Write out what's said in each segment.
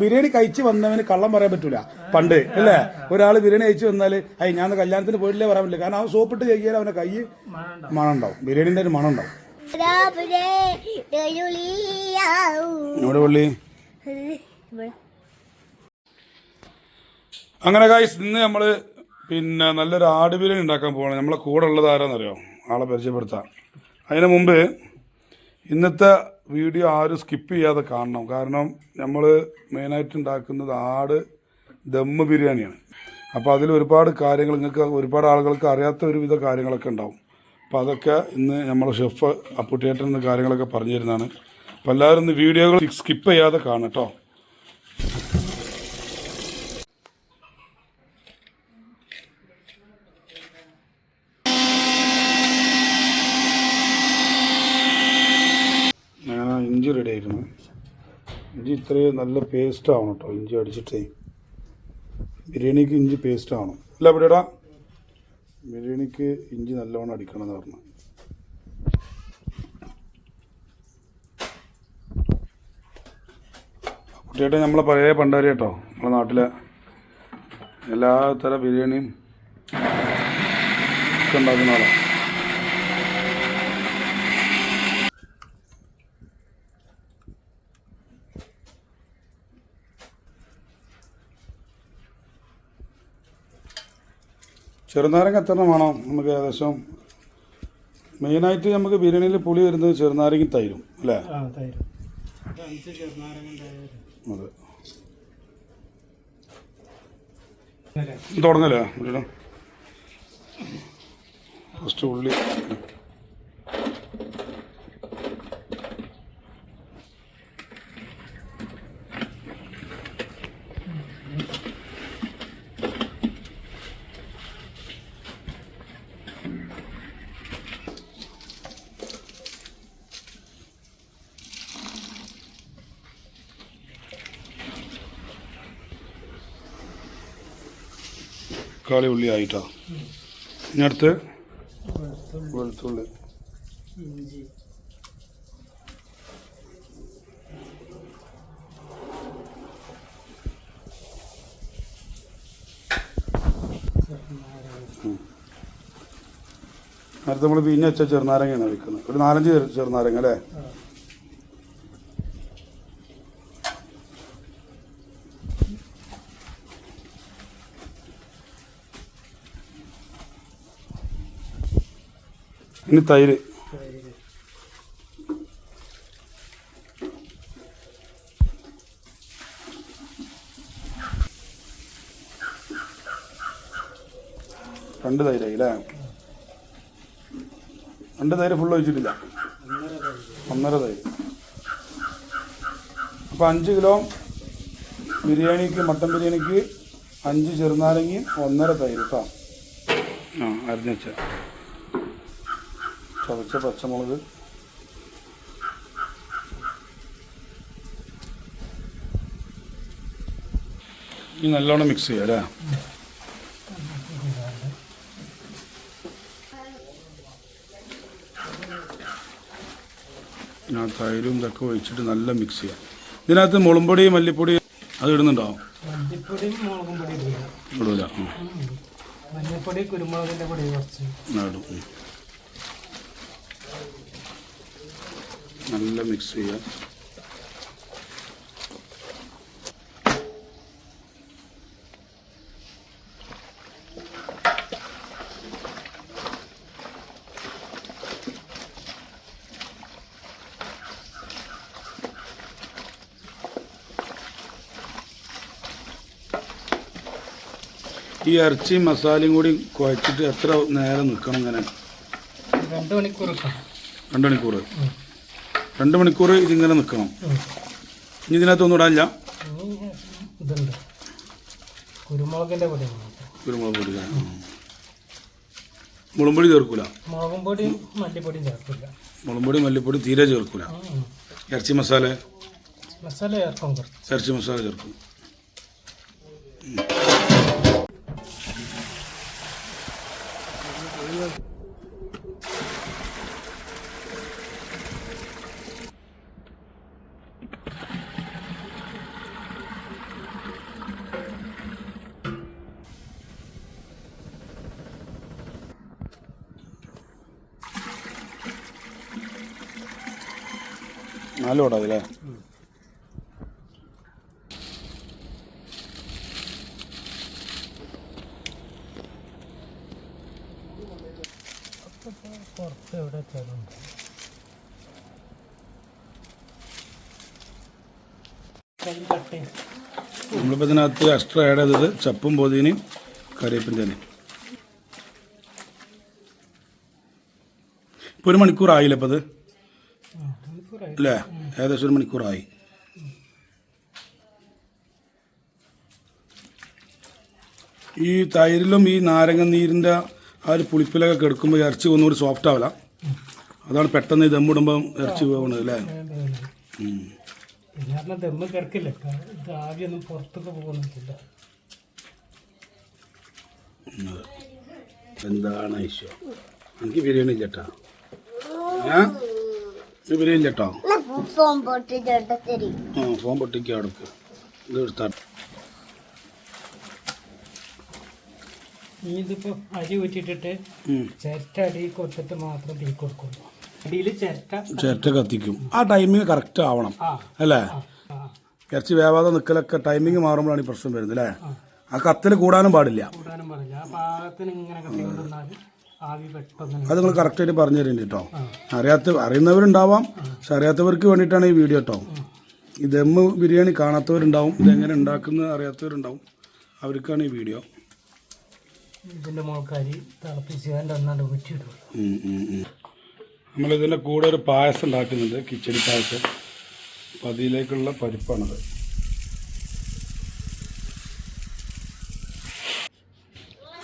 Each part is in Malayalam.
ബിരിയാണി കഴിച്ച് വന്നവന് കള്ളം പറയാൻ പറ്റൂല. പണ്ട് അല്ലേ? ഒരാൾ ബിരിയാണി കഴിച്ച് വന്നാൽ അയ്യ ഞാൻ കല്യാണത്തിന് പോയിട്ടില്ലേ പറയാൻ പറ്റില്ല. കാരണം അവൻ സോപ്പിട്ട് കഴിയാൽ അവന്റെ കൈ മണം ഉണ്ടാവും ബിരിയാണിന്റെ ഒരു മണം ഉണ്ടാവും രാവിലെ എഴുളിയാവും. എന്നോട് അങ്ങനെ കായ്സ് ഇന്ന് നമ്മൾ പിന്നെ നല്ലൊരു ആട് ബിരിയാണി ഉണ്ടാക്കാൻ പോകണം നമ്മളെ കൂടെ ഉള്ളത് ആരാന്നറിയോ? ആളെ പരിചയപ്പെടുത്താം. അതിനു മുമ്പ് ഇന്നത്തെ വീഡിയോ ആരും സ്കിപ്പ് ചെയ്യാതെ കാണണം. കാരണം നമ്മൾ മെയിനായിട്ട് ഉണ്ടാക്കുന്നത് ആട് ദമ്മ് ബിരിയാണിയാണ്. അപ്പോൾ അതിൽ ഒരുപാട് കാര്യങ്ങൾ നിങ്ങൾക്ക് ഒരുപാട് ആളുകൾക്ക് അറിയാത്ത ഒരുവിധ കാര്യങ്ങളൊക്കെ ഉണ്ടാവും. അപ്പോൾ അതൊക്കെ ഇന്ന് നമ്മൾ ഷെഫ് അപ്പുട്ടിയേട്ടൻ എന്ന കാര്യങ്ങളൊക്കെ പറഞ്ഞു തരുന്നതാണ്. അപ്പോൾ എല്ലാവരും ഇന്ന് വീഡിയോകൾ സ്കിപ്പ് ചെയ്യാതെ കാണണം കേട്ടോ ഞാൻ ആ ഇഞ്ചി റെഡി ആയിരുന്നു ഇഞ്ചി ഇത്രയും നല്ല പേസ്റ്റ് ആവണം കേട്ടോ ഇഞ്ചി അടിച്ചിട്ടേ. ബിരിയാണിക്ക് ഇഞ്ചി പേസ്റ്റ് ആവണം. അല്ല ഇവിടെടാ ബിരിയാണിക്ക് ഇഞ്ചി നല്ലവണ്ണം അടിക്കണം എന്ന് പറഞ്ഞു കുട്ടിയേട്ട നമ്മളെ പഴയ പണ്ടാരി കേട്ടോ നമ്മളെ നാട്ടിലെ എല്ലാ ബിരിയാണിയും ഉണ്ടാക്കുന്ന ആളാണ് ചെറുനാരങ്ങ എത്ര വേണം? നമുക്ക് ഏകദേശം മെയിനായിട്ട് നമുക്ക് ബിരിയാണിയിൽ പുളി വരുന്നത് ചെറുനാരങ്ങ തൈരും അല്ലേ? അതെ. തുടങ്ങല്ലേ ഫസ്റ്റ് ഉള്ളി. കാളി ഉള്ളി ആയിട്ടാ. ഇനി അടുത്ത്? വെളുത്തുള്ളി. നേരത്തെ നമ്മൾ പിന്നെ വെച്ച ചെറുനാരങ്ങയാണ് വെക്കുന്നത്. ഒരു നാലഞ്ച് ചെറു- ചെറുനാരങ്ങ അല്ലേ? ഇനി തൈര്. രണ്ട് തൈരായി അല്ലേ രണ്ട് തൈര് ഫുള്ള് ഒഴിച്ചിട്ടില്ല. ഒന്നര തൈര്. അപ്പോൾ അഞ്ച് കിലോ ബിരിയാണിക്ക് മട്ടൻ ബിരിയാണിക്ക് അഞ്ച് ചെറുനാരങ്ങി ഒന്നര തൈര് കേട്ടോ ആ അരിഞ്ഞ ചതച്ച പച്ചമുളക്. ഇനി നല്ലോണം മിക്സ് ചെയ്യാം അല്ലേ? തൈരും ഇതൊക്കെ ഒഴിച്ചിട്ട് നല്ല മിക്സ് ചെയ്യാം. ഇതിനകത്ത് മുളമ്പൊടി മല്ലിപ്പൊടി അത് ഇടുന്നുണ്ടോ ഇടൂല. ഉം. മഞ്ഞപ്പൊടി കുരുമുളകിന്റെ പൊടി കുറച്ച്. ഇടും. നല്ല മിക്സ് ചെയ്യാം. ഈ ഇറച്ചിയും മസാലയും കൂടി കുഴച്ചിട്ട് എത്ര നേരം നിൽക്കണം ഇങ്ങനെ? രണ്ട് മണിക്കൂർ രണ്ടു മണിക്കൂർ. രണ്ട് മണിക്കൂർ ഇതിങ്ങനെ നിൽക്കണം. ഇനി ഇതിനകത്തൊന്നും ഇടാനില്ല. ഇതുണ്ട്. പൊടി കുരുമുളക് പൊടി. മുളമ്പൊടി ചേർക്കൂല. മുളകും പൊടിയും മല്ലിപ്പൊടിയും ചേർക്കില്ല മുളമ്പൊടി മല്ലിപ്പൊടി തീരെ ചേർക്കൂല. ഇറച്ചി മസാല? മസാല ചേർക്കും ഇറച്ചി മസാല ചേർക്കും. നല്ല ഉണ്ടാവും അല്ലേ പുറത്ത് എവിടെ നമ്മളിപ്പോൾ ഇതിനകത്ത് എക്സ്ട്രാ ആഡ് ചെയ്തത് ചപ്പും പൊതിനയും കറിവേപ്പിന്റെ ഇലയും ഇപ്പോൾ ഒരു മണിക്കൂറായില്ലേ അപ്പോൾ അത് അല്ലേ ഏകദേശം ഒരു മണിക്കൂറായി. ഈ തൈരിലും ഈ നാരങ്ങ നീരിന്റെ ആ ഒരു പുളിപ്പിലൊക്കെ കെടുക്കുമ്പോൾ ഇറച്ചി ഒന്നുകൂടി സോഫ്റ്റ് ആവില്ല അതാണ് പെട്ടെന്ന് ഈ ദമ്മിടുമ്പോൾ ഇറച്ചി പോകണത് അല്ലേ ഉം. പിന്നെ പറഞ്ഞാൽ ദമ്മ് കിടക്കില്ല? ഇത് ആവിയൊന്നും പുറത്തൊക്കെ പോകുന്നില്ല എന്താണ് ഐശ്വ എനിക്ക് ബിരിയാണി ചേട്ടാ ഏ? ഇത് ബിരിയാണി ഫോം പൊട്ടിക്കുക അവിടേക്ക്. ഇത് എടുത്താ ഇനി ഇതിപ്പോ അരി ഊറ്റിട്ടിട്ട് ചിരട്ട അടി കൊടുത്തിട്ട് മാത്രം തീ കൊടുക്കുള്ളൂ. അടിയിൽ ചിരട്ട ചിരട്ട കത്തിക്കും. ആ ടൈമിങ് കറക്റ്റ് ആവണം അല്ലേ? ഇറച്ചി വേവാതെ നിൽക്കലൊക്കെ ടൈമിങ് മാറുമ്പോഴാണ് ഈ പ്രശ്നം വരുന്നത് അല്ലേ? ആ. കത്തിൽ കൂടാനും പാടില്ല. കൂടാനും പാടില്ല. ആ പാകത്തിന് ഇങ്ങനെ കത്തിക്കൊണ്ടിരുന്നാൽ അത് നിങ്ങൾ കറക്റ്റായിട്ട് പറഞ്ഞു തരുന്നുണ്ട് കേട്ടോ അറിയാത്ത അറിയുന്നവരുണ്ടാവാം. പക്ഷെ അറിയാത്തവർക്ക് വേണ്ടിയിട്ടാണ് ഈ വീഡിയോ കേട്ടോ ഈ ദമ്മ് ബിരിയാണി കാണാത്തവരുണ്ടാവും ഇതെങ്ങനെ ഉണ്ടാക്കുന്നത് അറിയാത്തവരുണ്ടാവും. അവർക്കാണ് ഈ വീഡിയോ തിളപ്പിച്ച് ഉം. നമ്മളിതിന്റെ കൂടെ ഒരു പായസം ഉണ്ടാക്കുന്നുണ്ട് കിച്ചടി പായസം. അപ്പം അതിലേക്കുള്ള പരിപ്പാണത്.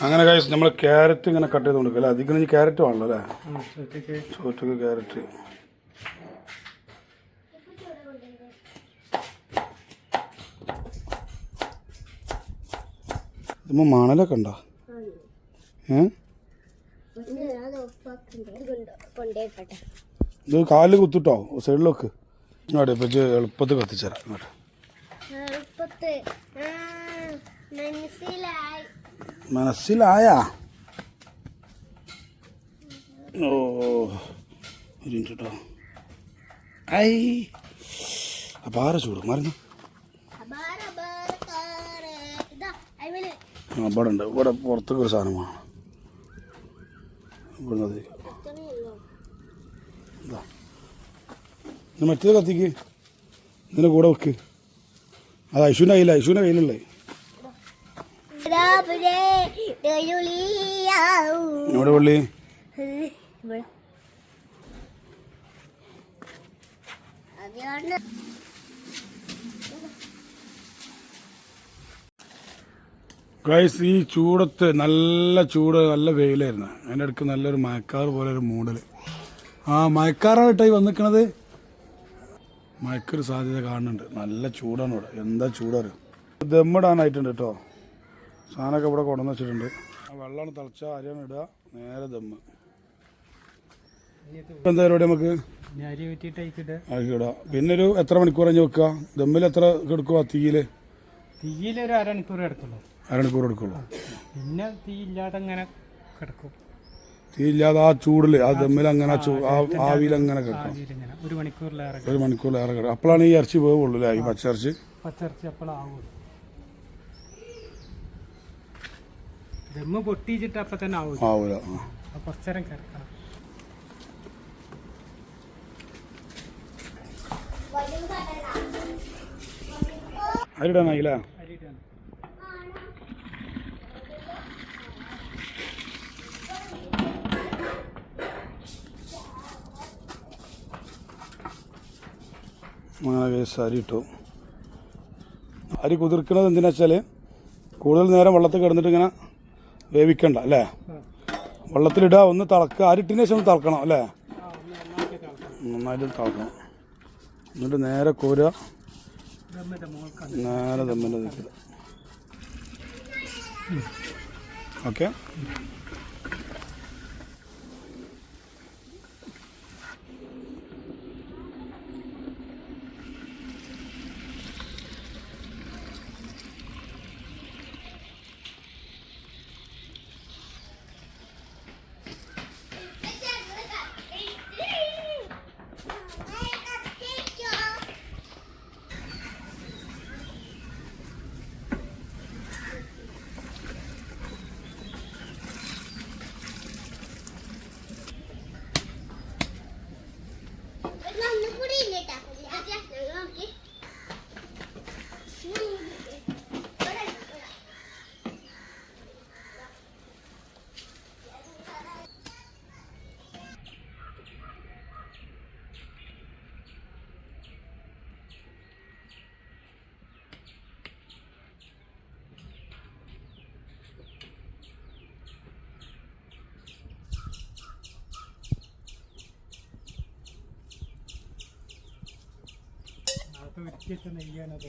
അങ്ങനെ കഴിച്ച് നമ്മൾ ക്യാരറ്റ് ഇങ്ങനെ കട്ട് ചെയ്ത് കൊടുക്കുക അല്ലേ? അധികം ഇനി ക്യാരറ്റ് വേണല്ലോ അല്ലേ? ചോറ്റക്ക്. ക്യാരറ്റ് ഇതുമ്പോൾ മണലൊക്കെ ഉണ്ടോ? ഏ? ഇത് കാലിൽ കുത്തിട്ടോ? സൈഡിലൊക്കെ. ഇങ്ങോട്ട് ഇപ്പം എളുപ്പത്തിൽ കത്തിച്ചേരാം ഇങ്ങോട്ട്. എളുപ്പത്ത് ആ, മനസ്സിലായി? ഓ ഒരു കേട്ടോ ഐ അപാര ചൂട്. മറിഞ്ഞു ഇവിടെ ഉണ്ട്. ഇവിടെ പുറത്തൊക്കെ ഒരു സാധനമാണ് വേണം ഇവിടെ നിന്ന് എത്തണമല്ലോ. ഇതാ. മറ്റേത് കത്തിക്ക്. ഇതിന്റെ കൂടെ വെക്ക്. അത് ഐശുവിന്റെ കയ്യില്ല ഐശുവിന്റെ കയ്യിലല്ലേ ഇവിടെ. പള്ളി. ഗൈസ് ഈ ചൂടത്ത് നല്ല ചൂട് നല്ല വെയിലായിരുന്നു. അതിന്റെ അടുക്ക് നല്ലൊരു മയക്കാറ് പോലെ ഒരു മൂടൽ ആ മയക്കാറായിട്ടായി വന്നിക്കണത്? മയക്കൊരു സാധ്യത കാണുന്നുണ്ട്. നല്ല ചൂടാണ് ഇവിടെ. എന്താ ചൂടാറ് ദമ്മിടാനായിട്ടുണ്ട് കേട്ടോ. സാധനമൊക്കെ ഇവിടെ കൊണ്ടുവന്ന് വെച്ചിട്ടുണ്ട്. ആ വെള്ളമാണ് തിളച്ച അരിയാണ് ഇടുക. നേരെ ദമ്മ് എന്താ പരിപാടി നമുക്ക്? ഇടുക. പിന്നെ ഒരു എത്ര മണിക്കൂർ കഴിഞ്ഞ് വെക്കുക? ദമ്മിൽ എത്ര കിടക്കുക തീയിൽ? ഒരു അരമണിക്കൂർ എടുക്കുള്ളൂ അരമണിക്കൂർ എടുക്കുള്ളൂ. പിന്നെ തീ ഇല്ലാതെ അങ്ങനെ കിടക്കും. തീ ഇല്ലാതെ ആ ചൂടിൽ ആ ദമ്മിൽ അങ്ങനെ ആവിയിൽ അങ്ങനെ കിടക്കും. ആവിയിലിങ്ങനെ ഒരു മണിക്കൂറിലേറെ ഒരു മണിക്കൂറിലേറെ കിടക്കും. അപ്പോഴാണ് ഈ ഇറച്ചി പോവുള്ളൂ അല്ലേ? ഈ പച്ചിറച്ചി പച്ചിറച്ചി അപ്പോഴാവുള്ളൂ ദമ്മ് പൊട്ടിച്ചിട്ട് അപ്പൊ തന്നെ ആവും ആവൂല ആ. അപ്പോൾ കുറച്ച് നേരം കിടക്കണം. അരിടാനായില്ലേ അരിയിട്ടാണ് അങ്ങനെ കേസ് അരി ഇട്ടു. അരി കുതിർക്കുന്നത് എന്തിനാ വെച്ചാൽ കൂടുതൽ നേരം വെള്ളത്തിൽ കിടന്നിട്ട് ഇങ്ങനെ വേവിക്കണ്ട അല്ലേ? വെള്ളത്തിലിടുക ഒന്ന് തിളക്കുക. അരിട്ടിന് ശേഷം ഒന്ന് തിളക്കണം അല്ലേ? നന്നായിട്ട് തിളക്കണം. എന്നിട്ട് നേരെ കോരുക നേരെ തമ്മിൽ ഓക്കെ?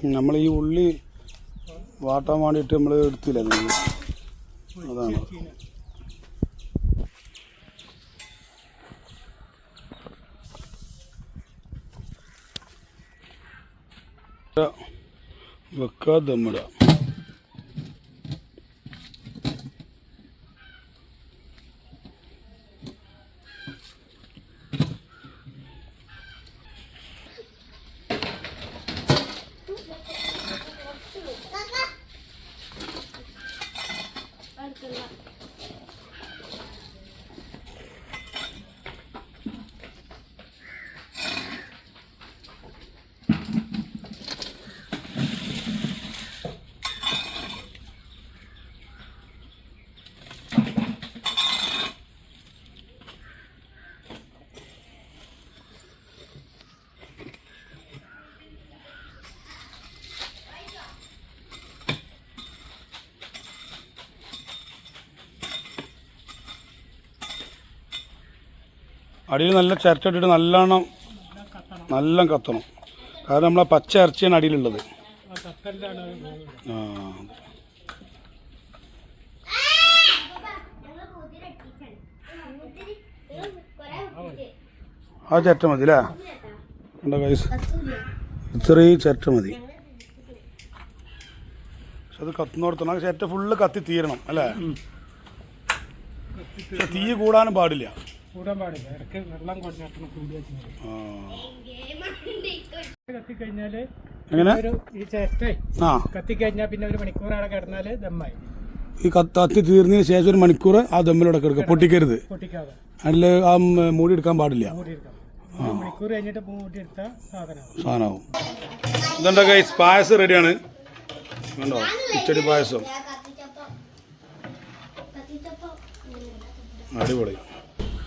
നമ്മൾ ഈ ഉള്ളി വാട്ടാൻ വേണ്ടിയിട്ട് നമ്മൾ എടുത്തില്ല അതാണ്. വെക്കാതെ ദമ്മിടുക അടിയിൽ നല്ല ചിരട്ടിട്ട് നല്ലോണം നല്ല കത്തണം. കാരണം നമ്മളെ പച്ച ഇറച്ചിയാണ് അടിയിലുള്ളത്. ആ ചിരട്ട മതി അല്ലേ എന്റെ കൈസ് ഇത്രയും ചിരട്ട മതി. പക്ഷെ അത് കത്തുന്നോടത്തണം ആ ചിരട്ട ഫുള്ള് കത്തി തീരണം അല്ലേ? തീ കൂടാനും പാടില്ല. കൂടാൻ പാടില്ല. ഇടയ്ക്ക് വെള്ളം കൊണ്ടിട്ട് കൂടി ആ. കത്തിക്കഴിഞ്ഞാൽ ഒരു ഈ ചേട്ടേ കത്തിക്കഴിഞ്ഞാൽ പിന്നെ ഒരു മണിക്കൂർ അവിടെ കിടന്നാൽ ദമ്മായി. ഈ കത്ത് തീർന്നതിന് ശേഷം ഒരു മണിക്കൂർ ആ ദമ്മിലൂടെ കിടക്കുക. പൊട്ടിക്കരുത്. പൊട്ടിക്കാതെ. അതിൽ ആ മൂടി എടുക്കാൻ പാടില്ല. സാധനമാവും. ഇതെന്താ ഗൈസ് പായസം റെഡിയാണ് കണ്ടോ? കിച്ചടി പായസം. അടിപൊളി.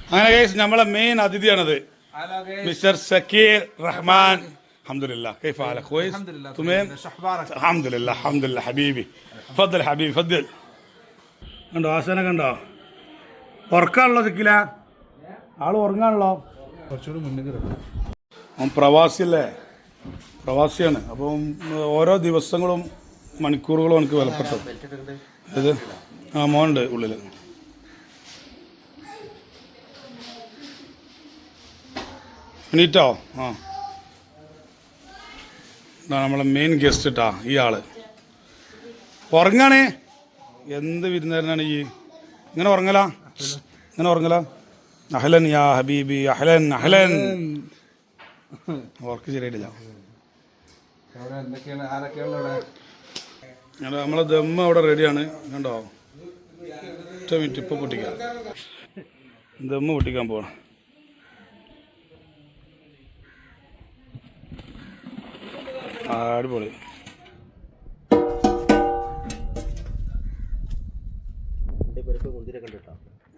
അങ്ങനെ ഗൈസ് നമ്മളെ മെയിൻ അതിഥിയാണത് മിസ്റ്റർ സക്കീർ റഹ്മാൻ അൽഹംദുലില്ല كيف حالك كويس الحمد لله تمام شو اخبارك؟ الحمد لله الحمد لله حبيبي فضل حبيبي فضل കണ്ടോ ആശാനെ കണ്ടോ ഉറക്കാണല്ലോ സിക്കില ആള് ഉറങ്ങാണല്ലോ കുറച്ചുകൂടി മുന്നിൽ അവൻ പ്രവാസിയല്ലേ പ്രവാസിയാണ് അപ്പം ഓരോ ദിവസങ്ങളും മണിക്കൂറുകളും എനിക്ക് വിലപ്പെട്ടത് ഇത് ആ മോനുണ്ട് ഉള്ളിൽ എണീറ്റോ ആ. ഇതാണ് നമ്മളെ മെയിൻ ഗസ്റ്റ് ഇട്ടാ ഈ ആൾ ഉറങ്ങാണേ. എന്ത് വിരുന്നേരനാണ് ഈ? ഇങ്ങനെ ഉറങ്ങല? ഇങ്ങനെ ഉറങ്ങല? അഹലൻ യാ ഹബീബി അഹലൻ അഹലൻ. ഉറക്ക് ശരിയായിട്ടില്ല. നമ്മളെ ദമ്മ അവിടെ റെഡിയാണ്. കണ്ടോ? ഒറ്റ മിനിറ്റ് ഇപ്പം പൊട്ടിക്കാം. ദമ്മ പൊട്ടിക്കാൻ പോകണം അടിപൊളി.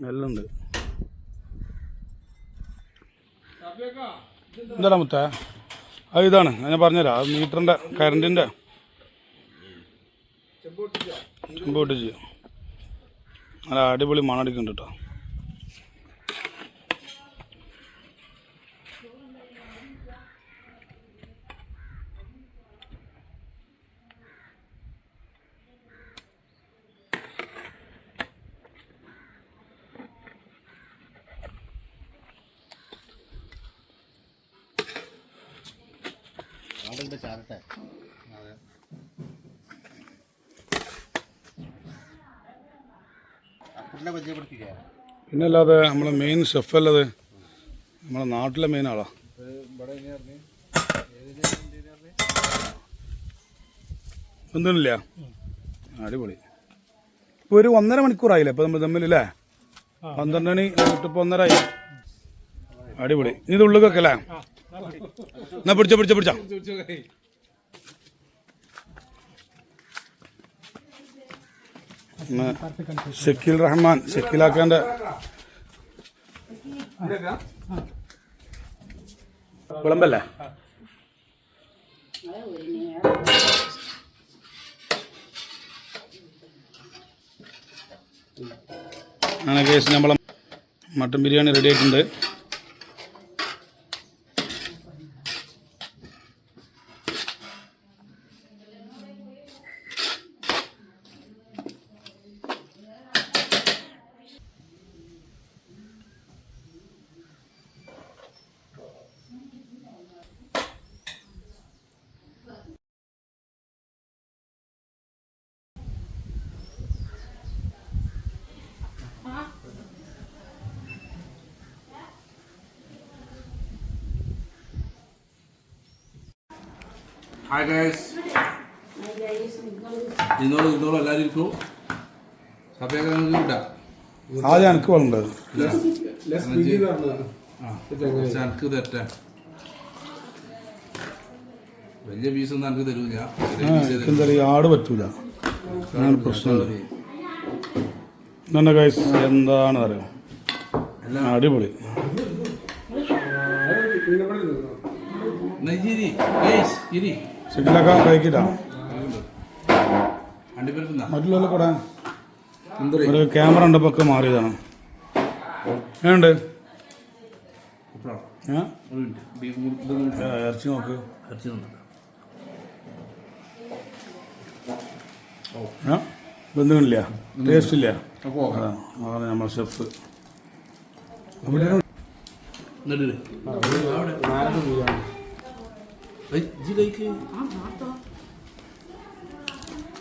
നെല്ലുണ്ട് എന്താടാ മുത്ത? അത് ഇതാണ് ഞാൻ പറഞ്ഞുതരാം. അത് മീറ്ററിന്റെ കറണ്ടിന്റെ ചെമ്പോട്ടിച്ച് നല്ല അടിപൊളി മണടിക്കുന്നുണ്ട് കേട്ടോ. പിന്നെ അല്ലാതെ നമ്മളെ മെയിൻ ഷെഫ് അല്ലത്. നമ്മളെ നാട്ടിലെ മെയിൻ ആളാ. ഒന്നുമില്ല അടിപൊളി. ഇപ്പൊ ഒരു ഒന്നര മണിക്കൂറായില്ലേ? ഇപ്പൊ നമ്മൾ തമ്മിലല്ലേ പന്ത്രണ്ട് മണി ഇപ്പൊ ഒന്നര ആയി അടിപൊളി. ഇനി ഇത് ഉള്ളിൽ വെക്കല്ലേ എന്നാ പിടിച്ചോ പിടിച്ചോ പിടിച്ചോ. ഷക്കീൽ റഹ്മാൻ ഷക്കീലാക്കാന്റെ വിളമ്പല്ലേ? അങ്ങനെ കേസ് നമ്മളെ മട്ടൻ ബിരിയാണി റെഡി ആയിട്ടുണ്ട് ഹായ് ഗൈസ് ഇന്നോളൂ ഇന്നോളൂ എല്ലാവരും ഇരിക്കൂ സഭയൊക്കെ നമുക്ക് കിട്ടാം എനിക്ക് തെറ്റാ വലിയ പീസൊന്നും എനിക്ക് തരൂല ചെറിയ ആ, പീസേ എന്താ പറയുക ആട് പറ്റൂല അങ്ങനെ പ്രശ്നമുണ്ട് എന്നെ കൈസ് എന്താണ് അറിയാം അടിപൊളി സിറ്റിലൊക്കെ കഴിക്കില്ല മറ്റുള്ള കൂടെ ക്യാമറ ഉണ്ടപ്പൊക്കെ മാറിയതാണ്. ഏ, ഇറച്ചി നോക്ക്. ഇറച്ചി? ബന്ധുങ്ങളില്ല ടേസ്റ്റ് ഇല്ല അതാണ് നമ്മൾ ഷെഫ്.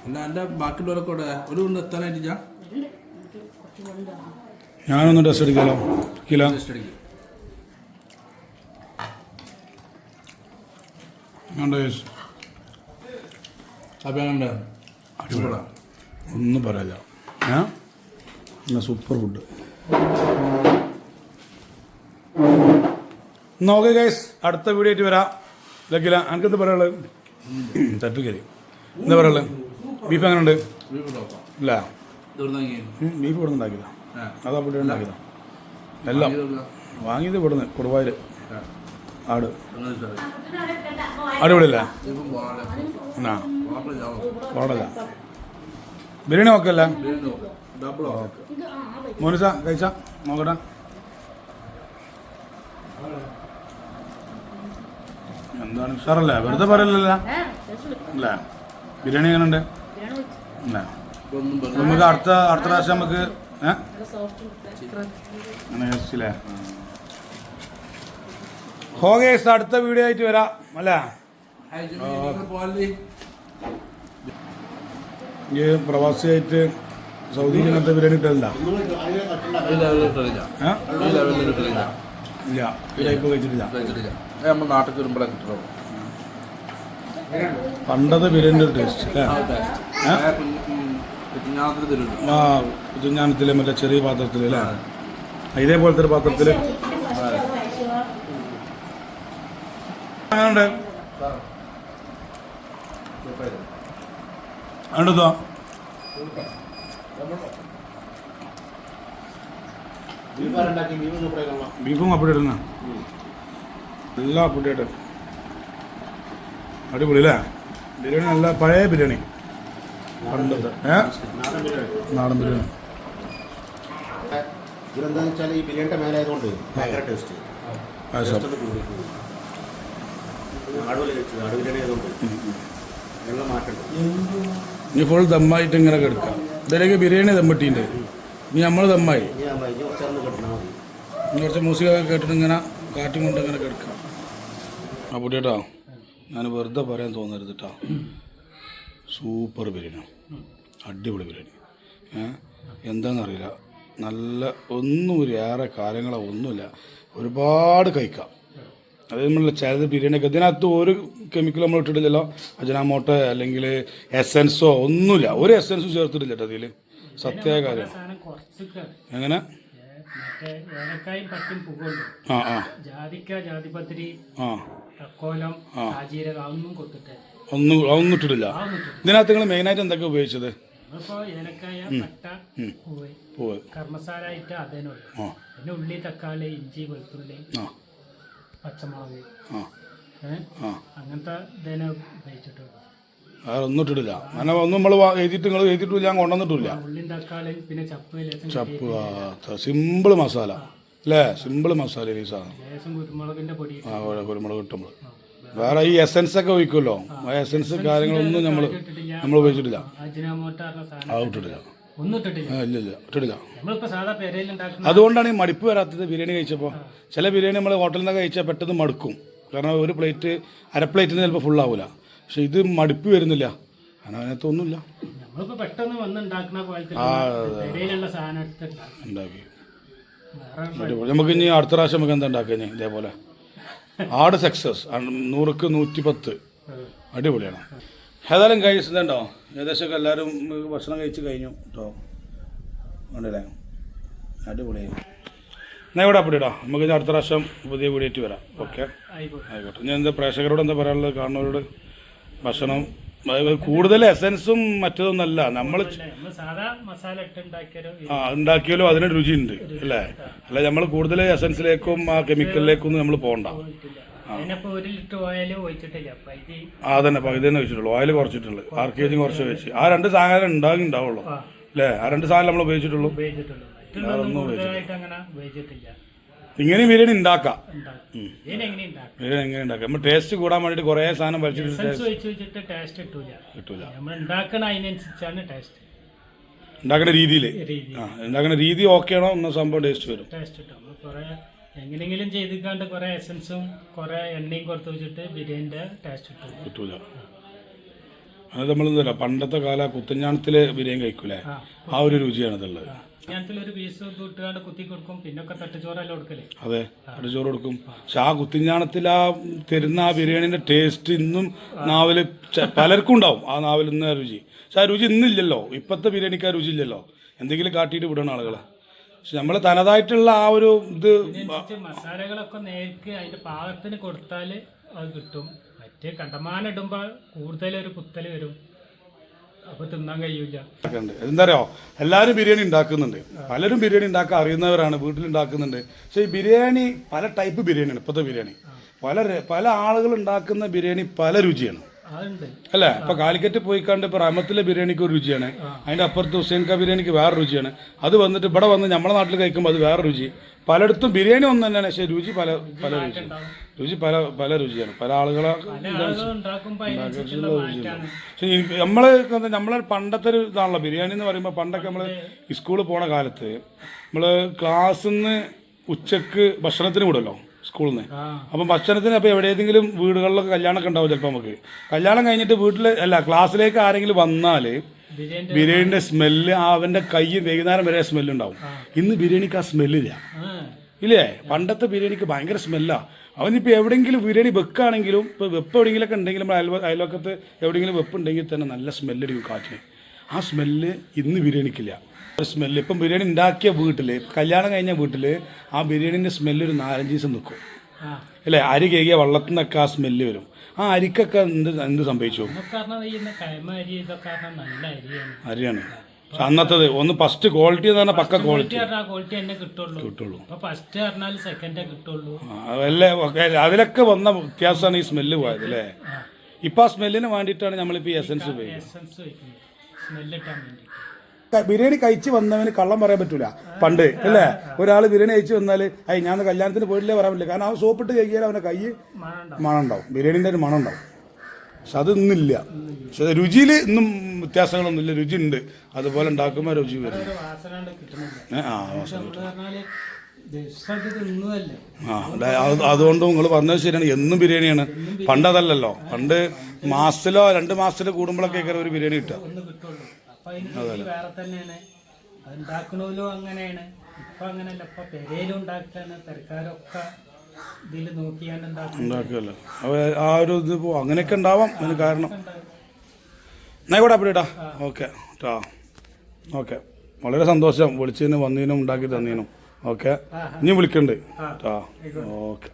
അല്ല എന്റെ ബാക്കിയുള്ളവരൊക്കെ ഒരു കൊണ്ട് എത്താനായിട്ടില്ല ഞാനൊന്ന് ടെസ്റ്റ് അടിക്കാലോ കിലോ? ഒന്നും പറയില്ല. ഏ? സൂപ്പർ ഫുഡ് നോക്കി ഗൈസ് അടുത്ത വീഡിയോ ആയിട്ട് വരാം. ലക്കില എനിക്ക് എന്താ പറയാനുള്ളത്? തപ്പിക്കരി എന്താ പറയുള്ളത് ബീഫ് എങ്ങനെയുണ്ട്? ഇല്ല. ബീഫ് ഇവിടെ നിന്ന് ഉണ്ടാക്കിയതാ. ആ അതാ പുള്ളി ഉണ്ടാക്കിയതാ. എല്ലാം. വാങ്ങിയത് ഇവിടുന്ന് നിന്ന് കൊടുവായൂർ ആട്. അടിപൊളിയല്ലേ? എന്നാ? കോടല ബിരിയാണി നോക്കല്ല അല്ല മോനിസ കഴിച്ച? നോക്കട്ടെ. എന്താണ് ഉഷാറല്ലേ? വെറുതെ പറയലല്ല? അല്ല? ബിരിയാണി എങ്ങനെ ഉണ്ട് അല്ല? നമുക്ക് അടുത്ത അടുത്ത പ്രാവശ്യം നമുക്ക് അങ്ങനെ ഹോഗേസ് അടുത്ത വീഡിയോ ആയിട്ട് വരാം അല്ല? ഈ പ്രവാസിയായിട്ട് സൗദിയിൽ ഇങ്ങനത്തെ ബിരിയാണി കിട്ടലില്ല പണ്ടത് ഇല്ല ഈ ടൈപ്പ് കഴിച്ചിട്ടില്ല. കഴിച്ചിട്ടില്ല. അത് നമ്മൾ നാട്ടിൽ വരുമ്പോഴേ കിട്ടുള്ളൂ. പണ്ടത്തെ ബിരിയാണിന്റെ ടേസ്റ്റ് അല്ലേ? ആ കുഞ്ഞാനത്തിലെ മറ്റേ ചെറിയ പാത്രത്തിൽ അല്ലേ? ഇതേപോലത്തെ ഒരു പാത്രത്തിൽ ബീഫും അപ്പിടി ഇടുന്ന. എല്ലാം ഇടും അടിപൊളി അല്ലേ? ബിരിയാണി നല്ല പഴയ ബിരിയാണി. പണ്ടത്തെ നാടൻ ബിരിയാണി. ഇതെന്താന്ന് വെച്ചാൽ ഈ ബിരിയാണിയുടെ മേലായതുകൊണ്ട് ഭയങ്കര ടേസ്റ്റ്. ഇനി ഫുൾ ദമ്മായിട്ട് ഇങ്ങനെ കിടക്കാം. ഇതിലേക്ക് ബിരിയാണി ദമ്മിട്ടിട്ടുണ്ട്. ഇനി നമ്മൾ ദമ്മായി. ഇനി കുറച്ച് മ്യൂസിക്കൊക്കെ കേട്ടിട്ട് ഇങ്ങനെ കാറ്റും കൊണ്ട് ഇങ്ങനെ കിടക്കാം. ആ പുട്ടിയേട്ടോ. ഞാൻ വെറുതെ പറയാൻ തോന്നരുത് കേട്ടോ സൂപ്പർ ബിരിയാണി. അടിപൊളി ബിരിയാണി. എന്താണെന്നറിയില്ല നല്ല ഒന്നും ഒരു ഏറെ കാലങ്ങളോ ഒന്നുമില്ല. ഒരുപാട് കഴിക്കാം. അത് നമ്മളുടെ ചിലത് ബിരിയാണിയൊക്കെ ഇതിനകത്ത് ഒരു കെമിക്കൽ നമ്മൾ ഇട്ടിട്ടില്ലല്ലോ. അജനാമോട്ടോ അല്ലെങ്കിൽ എസെൻസോ ഒന്നുമില്ല. ഒരു എസെൻസും ചേർത്തിട്ടില്ല കേട്ടോ അതിൽ സത്യകാര്യം. എങ്ങനെ? ആ ആ. ജാതിക്ക ജാതിപത്രി ആ. തക്കോലം ആ. അതൊന്നും ഒന്നും ഒന്നും ഒന്നും അതൊന്നും ഇട്ടിട്ടില്ല. ഇതിനകത്ത് നിങ്ങൾ മെയിനായിട്ട് എന്തൊക്കെ ഉപയോഗിച്ചത്? പൂവ്. പൂവ്. കർമ്മസാര ആയിട്ട് അതേനുള്ളൂ പിന്നെ ഉള്ളി തക്കാളി ഇഞ്ചി വെളുത്തുള്ളി പച്ചമുളക്. അങ്ങനത്തെ ഇതേനെ ഉപയോഗിച്ചിട്ടുള്ളൂ ഒന്നും ഇട്ടിട്ടില്ല. അങ്ങനെ ഒന്നും നമ്മൾ എഴുതിയിട്ട് നിങ്ങൾ എഴുതിയിട്ടില്ല കൊണ്ടുവന്നിട്ടില്ല. ഉള്ളിയും തക്കാളി പിന്നെ ചപ്പ് ചപ്പ് സിമ്പിൾ മസാല. അല്ലേ? സിമ്പിൾ മസാല ഈ സാധനം. ലേശം കുരുമുളകിന്റെ പൊടി ആ കുരുമുളക് കിട്ടുമ്പോൾ വേറെ ഈ എസൻസ് ഒക്കെ ഒഴിക്കുമല്ലോ എസൻസ് കാര്യങ്ങളൊന്നും നമ്മൾ നമ്മൾ ഉപയോഗിച്ചിട്ടില്ല. ആ ഇട്ടിട്ടില്ല. ഇല്ല ഇല്ല ഇട്ടിട്ടില്ല. അതുകൊണ്ടാണ് ഈ മടുപ്പ് വരാത്തത് ബിരിയാണി കഴിച്ചപ്പോൾ ചില ബിരിയാണി നമ്മൾ ഹോട്ടലിൽ നിന്ന് കഴിച്ചാൽ പെട്ടെന്ന് മടുക്കും. കാരണം ഒരു പ്ലേറ്റ് അര പ്ലേറ്റിന് ചിലപ്പോൾ ഫുള്ളാവില്ല പക്ഷെ ഇത് മടുപ്പ് വരുന്നില്ല. കാരണം അതിനകത്തൊന്നുമില്ല ഒന്നുമില്ല. ഉണ്ടാക്കി. നമുക്ക് ഇനി അടുത്ത പ്രാവശ്യം നമുക്ക് എന്താ ഉണ്ടാക്കുക ഇതേപോലെ. ആട് സക്സസ് നൂറുക്ക് നൂറ്റി പത്ത് അടിപൊളിയാണ്. ഏതായാലും കഴിച്ചിട്ടുണ്ടോ ഏകദേശമൊക്കെ എല്ലാവരും ഭക്ഷണം കഴിച്ച് കഴിഞ്ഞു കേട്ടോ ഉണ്ടല്ലേ? അടിപൊളിയായി എന്നാൽ ഇവിടെ അപ്പിടാ നമുക്ക് ഇനി അടുത്ത പ്രാവശ്യം പുതിയ വീഡിയോ വരാം. ഓക്കെ ആയിക്കോട്ടെ. ഞാൻ എന്താ പ്രേക്ഷകരോട് എന്താ പറയാനുള്ളത്? കാണുന്നവരോട് ഭക്ഷണം കൂടുതൽ എസൻസും മറ്റതൊന്നല്ല. നമ്മൾ ഉണ്ടാക്കിയാലും അതിന് രുചിയുണ്ട് അല്ലേ? അല്ല നമ്മൾ കൂടുതൽ എസൻസിലേക്കും ആ കെമിക്കലിലേക്കും നമ്മൾ പോകണ്ട ആ. തന്നെ പകുതി. തന്നെ വെച്ചിട്ടുള്ളൂ ഓയിൽ കുറച്ചിട്ടുള്ളൂ ആർ കെ ജി കുറച്ച് വെച്ച്. ആ രണ്ട് സാധനം ഉണ്ടാകും ഉണ്ടാവുള്ളൂ. അല്ലേ? ആ രണ്ട് സാധനം നമ്മൾ ഉപയോഗിച്ചിട്ടുള്ളൂ. അങ്ങനെ ഉപയോഗിച്ചിട്ടില്ല. ഇങ്ങനെ ബിരിയാണി ഉണ്ടാക്കാം. ബിരിയാണി എങ്ങനെ ഉണ്ടാക്കാം നമ്മൾ ടേസ്റ്റ് കൂടാൻ വേണ്ടിയിട്ട് കുറേ സാധനം വലിച്ചിട്ട് വെച്ചിട്ട് ടേസ്റ്റ് കിട്ടൂല. നമ്മൾ ഉണ്ടാക്കുന്ന രീതിയിൽ രീതി. ആ ഉണ്ടാക്കുന്ന രീതി ഓക്കെ ആണോ? എന്ന സംഭവം ടേസ്റ്റ് വരും. കിട്ടും. നമ്മൾ കുറെ എങ്ങനെയെങ്കിലും ചെയ്തിക്കാണ്ട് കുറെ എസൻസും കുറെ എണ്ണയും കൊടുത്ത് വെച്ചിട്ട് ബിരിയാണിന്റെ ടേസ്റ്റ് കിട്ടും കിട്ടൂല. അത് നമ്മളെന്തല്ല പണ്ടത്തെ കാല കുത്തഞ്ഞാണത്തിലെ ബിരിയാണി കഴിക്കൂലേ? ആ ഒരു രുചിയാണ് ഇതുള്ളത് ഒരു പീസ് ഇട്ടുകാണ്ട് കുത്തി കൊടുക്കും. പിന്നൊക്കെ തട്ടുചോറെല്ലാം കൊടുക്കൽ? അതെ അടിച്ചോറ് കൊടുക്കും. പക്ഷെ ആ കുത്തിഞ്ഞാണത്തിൽ ആ തരുന്ന ആ ബിരിയാണിന്റെ ടേസ്റ്റ് ഇന്നും നാവിൽ പലർക്കും ഉണ്ടാവും ആ നാവിൽ ഇന്ന് ആ രുചി. പക്ഷെ ആ രുചി ഇന്നില്ലല്ലോ. ഇപ്പോഴത്തെ ബിരിയാണിക്ക് ആ രുചി ഇല്ലല്ലോ. എന്തെങ്കിലും കാട്ടിയിട്ട് വിടണം ആളുകളെ. പക്ഷെ നമ്മൾ തനതായിട്ടുള്ള ആ ഒരു ഇത് മസാലകളൊക്കെ നേരിക്ക് അതിന്റെ പാകത്തിന് കൊടുത്താൽ അത് കിട്ടും. മറ്റേ കണ്ടമാനം ഇടുമ്പോൾ കൂടുതലൊരു കുത്തൽ വരും. അപ്പൊ തിന്നാൻ കഴിയൂല. ഒക്കെ ഉണ്ട് എന്താ അറിയോ എല്ലാവരും ബിരിയാണി ഉണ്ടാക്കുന്നുണ്ട്. പലരും ബിരിയാണി ഉണ്ടാക്കാൻ അറിയുന്നവരാണ് വീട്ടിൽ ഉണ്ടാക്കുന്നുണ്ട് പക്ഷേ ഈ ബിരിയാണി പല ടൈപ്പ് ബിരിയാണിയാണ് ഇപ്പോഴത്തെ ബിരിയാണി. പല പല ആളുകൾ ഉണ്ടാക്കുന്ന ബിരിയാണി പല രുചിയാണ്. അല്ല അല്ലേ? ഇപ്പൊ കാലിക്കറ്റ് പോയി കണ്ട് ഇപ്പൊ റഹമത്തിലെ ബിരിയാണിക്ക് ഒരു രുചിയാണ്. അതിന്റെ അപ്പുറത്ത് ഹുസൈൻ ക ബിരിയാണിക്ക് വേറെ രുചിയാണ്. അത് വന്നിട്ട് ഇവിടെ വന്ന് നമ്മുടെ നാട്ടിൽ കഴിക്കുമ്പോൾ അത് വേറെ രുചി. പലയിടത്തും ബിരിയാണി ഒന്ന് തന്നെയാണ്. പക്ഷേ രുചി പല പല രുചി രുചി പല പല രുചിയാണ്. പല ആളുകളെ പക്ഷെ നമ്മൾ നമ്മളെ പണ്ടത്തെ ഒരു ഇതാണല്ലോ. ബിരിയാണി എന്ന് പറയുമ്പോൾ പണ്ടൊക്കെ നമ്മൾ സ്കൂളിൽ പോണ കാലത്ത് നമ്മൾ ക്ലാസ്സിൽ നിന്ന് ഉച്ചയ്ക്ക് ഭക്ഷണത്തിന് വിടുമല്ലോ സ്കൂളിൽ നിന്ന് അപ്പം ഭക്ഷണത്തിന് അപ്പോൾ എവിടെയെങ്കിലും വീടുകളിലൊക്കെ കല്യാണമൊക്കെ ഉണ്ടാവും ചിലപ്പോൾ നമുക്ക്. കല്യാണം കഴിഞ്ഞിട്ട് വീട്ടിൽ അല്ല ക്ലാസ്സിലേക്ക് ആരെങ്കിലും വന്നാൽ ബിരിയാണിന്റെ സ്മെല്ല് അവന്റെ കൈ വൈകുന്നേരം വരെ സ്മെല്ലുണ്ടാവും ഇന്ന് ബിരിയാണിക്ക് ആ സ്മെല്ലില്ല ഇല്ലേ? പണ്ടത്തെ ബിരിയാണിക്ക് ഭയങ്കര സ്മെല്ലാണ് അവനിപ്പോൾ എവിടെയെങ്കിലും ബിരിയാണി വെക്കുകയാണെങ്കിലും ഇപ്പോൾ വെപ്പ് എവിടെയെങ്കിലൊക്കെ ഉണ്ടെങ്കിലും നമ്മുടെ അയൽവ അയൽവക്കത്ത് എവിടെയെങ്കിലും വെപ്പ് ഉണ്ടെങ്കിൽ തന്നെ നല്ല സ്മെല്ലടിക്കും കാറ്റിന്. ആ സ്മെല്ല് ഇന്ന് ബിരിയാണിക്കില്ല. ഒരു സ്മെല്ല് ഇപ്പം ബിരിയാണി ഉണ്ടാക്കിയ വീട്ടിൽ കല്യാണം കഴിഞ്ഞ വീട്ടിൽ ആ ബിരിയാണീന്റെ സ്മെല്ല് ഒരു നാലഞ്ച് ദിവസം നിൽക്കും അല്ലേ? അരി കേകിയ വെള്ളത്തിൽ നിന്നൊക്കെ ആ സ്മെല്ല് വരും. ആ അരിക്കൊക്കെ എന്ത് എന്ത് സംഭവിച്ചു? അരിയാണ്. അന്നത്തത് ഒന്ന് ഫസ്റ്റ് ക്വാളിറ്റി എന്ന് പറഞ്ഞാൽ പക്ക ക്വാളിറ്റി ക്വാളിറ്റി തന്നെ കിട്ടുള്ളൂ. കിട്ടുള്ളൂ. അപ്പൊ ഫസ്റ്റ് പറഞ്ഞാൽ സെക്കൻഡേ കിട്ടുള്ളൂ. ആ, വല്ല ഒക്കെ അതിലൊക്കെ വന്ന വ്യത്യാസമാണ് ഈ സ്മെല്ല് പോയത് അല്ലേ? ഇപ്പം ആ സ്മെല്ലിന് വേണ്ടിയിട്ടാണ് നമ്മളിപ്പോൾ ഈ എസൻസ് ഉപയോഗിക്കുന്നത്. ബിരിയാണി കഴിച്ച് വന്നവന് കള്ളം പറയാൻ പറ്റൂല പണ്ട് അല്ലേ? ഒരാൾ ബിരിയാണി കഴിച്ച് വന്നാൽ അയ്യ ഞാൻ കല്യാണത്തിന് പോയിട്ടില്ലേ? പറയാൻ പറ്റില്ല. കാരണം അവൻ സോപ്പിട്ട് കഴിക്കാൻ അവന്റെ കൈ മണം മണം ഉണ്ടാവും ബിരിയാണീന്റെ ഒരു മണം ഉണ്ടാവും പക്ഷെ അത് ഇന്നില്ല പക്ഷെ രുചിയിൽ ഇന്നും വ്യത്യാസങ്ങളൊന്നുമില്ല. രുചി ഉണ്ട് അതുപോലെ ഉണ്ടാക്കുമ്പോൾ രുചി വരും. ആ വാസന ആ അതുകൊണ്ട് നിങ്ങൾ പറഞ്ഞത് ശരിയാണ്. എന്നും ബിരിയാണിയാണ്. പണ്ട് അതല്ലല്ലോ. പണ്ട് മാസത്തിലോ രണ്ട് മാസത്തിലോ കൂടുമ്പോഴൊക്കെ ഒരു ബിരിയാണി കിട്ടുക. അതല്ലേ. ഉണ്ടാക്കണമല്ലോ അങ്ങനെയാണ്. ഇപ്പൊ അങ്ങനെയല്ല. ഇപ്പൊ പെരയിലും ഉണ്ടാക്കാണ്. പെരക്കാരൊക്കെ ഇതിൽ ആ ഒരു ഇത് പോ അങ്ങനെയൊക്കെ ഉണ്ടാവാം അതിന് കാരണം. എന്നായിക്കോട്ടെ അപ്പടിട്ടാ ഓക്കെ ടാ ഓക്കെ. വളരെ സന്തോഷം. വിളിച്ചതിന് വന്നതിനും ഉണ്ടാക്കി തന്നതിനും. ഓക്കെ. ഇനി വിളിക്കണ്ട്. ടാ ഓക്കെ.